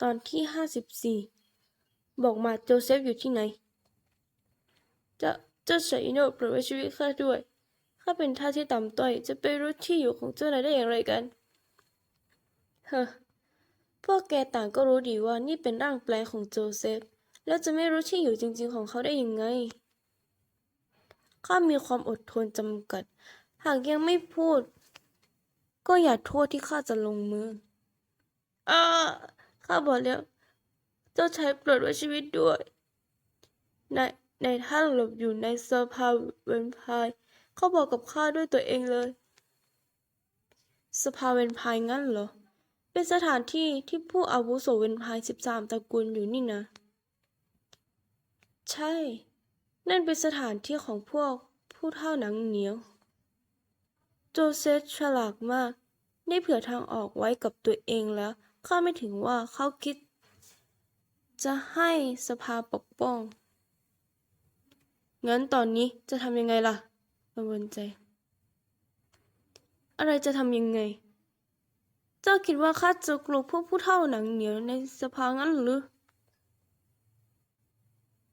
ตอนที่ห้าสิบสี่บอกมาโจเซฟอยู่ที่ไหน จะเจ้าชายอิโนโปรดไว้ชีวิตข้าด้วย ข้าเป็นท่าสที่ต่ำต้อย จะไปรู้ที่อยู่ของเจ้านายได้อย่างไรกันเฮ้อพวกแกต่างก็รู้ดีว่านี่เป็นร่างแปลงของโจเซฟ แล้วจะไม่รู้ที่อยู่จริง ๆ ของเขาได้ยังไง ข้ามีความอดทนจำกัด หากยังไม่พูด ก็อย่าโทษที่ข้าจะลงมือ อ่า ข้าบอกแล้ว เจ้าชายโปรดไว้ชีวิตด้วย ในในท่านหลบอยู่ในสภาเวนพายเขาบอกกับข้าด้วยตัวเองเลย สภาเวนพายงั้นเหรอ เป็นสถานที่ที่ผู้อาวุโสเวนพายสิบสามตระกูลอยู่นี่นะ ใช่ นั่นเป็นสถานที่ของพวกผู้เท่าหนังเหนียว โจเซฟฉลาดมาก ได้เผื่อทางออกไว้กับตัวเองแล้ว ข้าไม่ถึงว่าเขาคิด จะให้สภาปกป้อง งั้นตอนนี้จะทำยังไงล่ะกังวลใจ อะไรจะทำยังไง เจ้าคิดว่าข้าจะกลัวพวกผู้เท่าหนังเหนียวในสภางั้นหรือ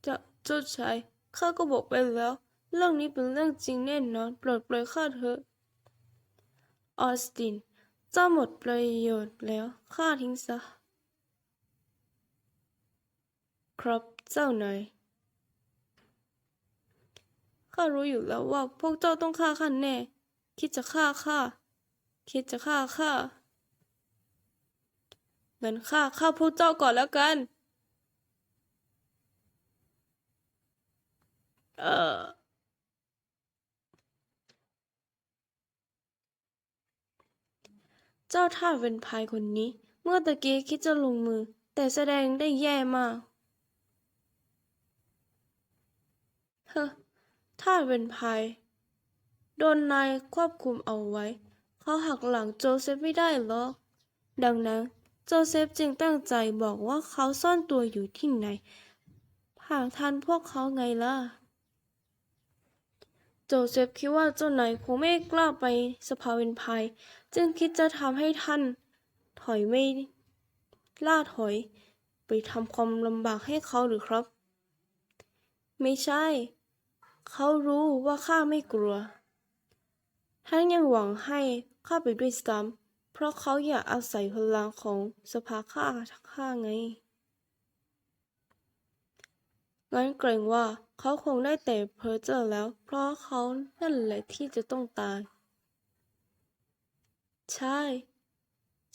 จ้าเจ้าชายข้าก็บอกไปแล้ว เรื่องนี้เป็นเรื่องจริงแน่นอนปรดปล่อยข้าเถอะ ออสติน เจ้าหมดประโยชน์แล้วข้าทิ้งซะ ครับเจ้านายข้ารู้อยู่แล้วว่าพวกเจ้าต้องฆ่าข้าแน่ คิดจะฆ่าข้าคิดจะฆ่าข้างั้นข้าฆ่าพวกเจ้าก่อนแล้วกัน เอ่อ เจ้าท่าเป็นพายคนนี้ เมื่อตะกี้คิดจะลงมือ แต่แสดงได้แย่มาก เฮ้อท่าเป็นพายโดนนายควบคุมเอาไว้ เขาหักหลังโจเซฟไม่ได้หรอก ดังนั้นโจเซฟจึงตั้งใจบอกว่าเขาซ่อนตัวอยู่ที่ไหนหากทันพวกเขาไงล่ะ โจเซฟคิดว่าเจ้านายคงไม่กล้าไปสภาเวนพาย จึงคิดจะทำให้ท่านถอยไม่ล่าถอย ไปทำความลำบากให้เขาหรือครับ ไม่ใช่ เขารู้ว่าข้าไม่กลัวทั้งยังหวังให้ข้าไปด้วยซ้ำเพราะเขาอยากอาศัยพลังของสภาข้าข้าไงงั้นเกรงว่า เขาคงได้แต่เพ้อเจ้อแล้ว เพราะเขานั่นแหละที่จะต้องตาย ใช่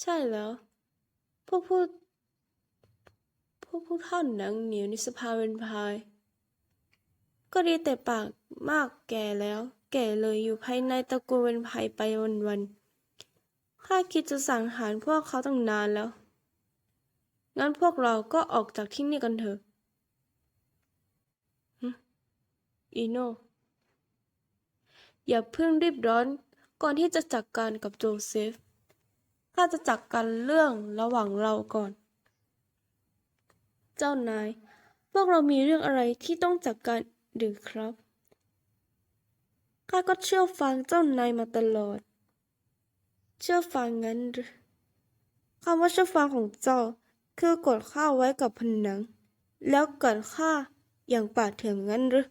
ใช่แล้ว พวกผู้พวกผู้ท่าหนังเหนียวในสภาเวนพายก็ดีแต่ปากมากแก่แล้ว แก่เลยอยู่ภายในตะกูลเวนพายไปวันๆข้าคิดจะสังหารพวกเขาตั้งนานแล้ว งั้นพวกเราก็ออกจากที่นี่กันเถอะ อีโน อย่าเพิ่งรีบร้อนก่อนที่จะจัดการกับโจเซฟ ข้าจะจัดการเรื่องระหว่างเราก่อน เจ้านาย พวกเรามีเรื่องอะไรที่ต้องจัดการหรือครับ ข้าก็เชื่อฟังเจ้านายมาตลอด เชื่อฟังงั้นหรือคำว่าเชื่อฟังของเจ้าคือกดข้าไว้กับผนัง แล้วกัดข้าอย่างป่าดเถื่อนงั้นหรือ